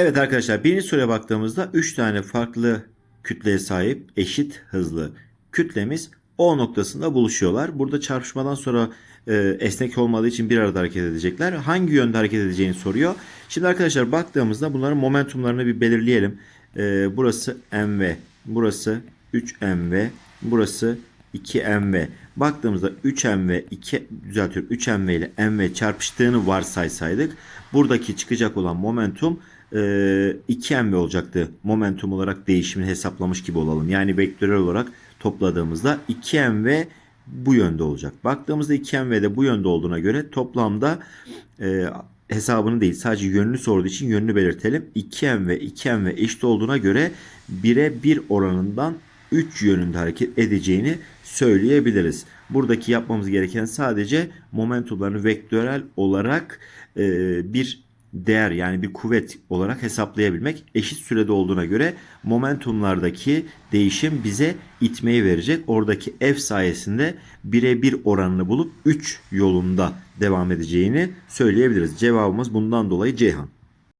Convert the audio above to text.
Evet arkadaşlar birinci soruya baktığımızda 3 tane farklı kütleye sahip eşit hızlı kütlemiz O noktasında buluşuyorlar. Burada çarpışmadan sonra e, esnek olmadığı için bir arada hareket edecekler. Hangi yönde hareket edeceğini soruyor. Şimdi arkadaşlar baktığımızda bunların momentumlarını bir belirleyelim. E, burası mv, burası 3mv, burası 2mv. Baktığımızda 3mv 2 düzeltiyorum 3mv ile mv çarpıştığını varsaysaydık buradaki çıkacak olan momentum e, 2mv olacaktı. Momentum olarak değişimini hesaplamış gibi olalım. Yani vektörel olarak topladığımızda 2mv bu yönde olacak. Baktığımızda 2mv de bu yönde olduğuna göre toplamda e, hesabını değil sadece yönünü sorduğu için yönünü belirtelim. 2m ve 2m ve eşit olduğuna göre 1'e 1 oranından 3 yönünde hareket edeceğini söyleyebiliriz. Buradaki yapmamız gereken sadece momentumlarını vektörel olarak e, bir değer yani bir kuvvet olarak hesaplayabilmek. Eşit sürede olduğuna göre momentumlardaki değişim bize itmeyi verecek. Oradaki F sayesinde 1'e 1 oranını bulup 3 yolunda devam edeceğini söyleyebiliriz. Cevabımız bundan dolayı Ceyhan.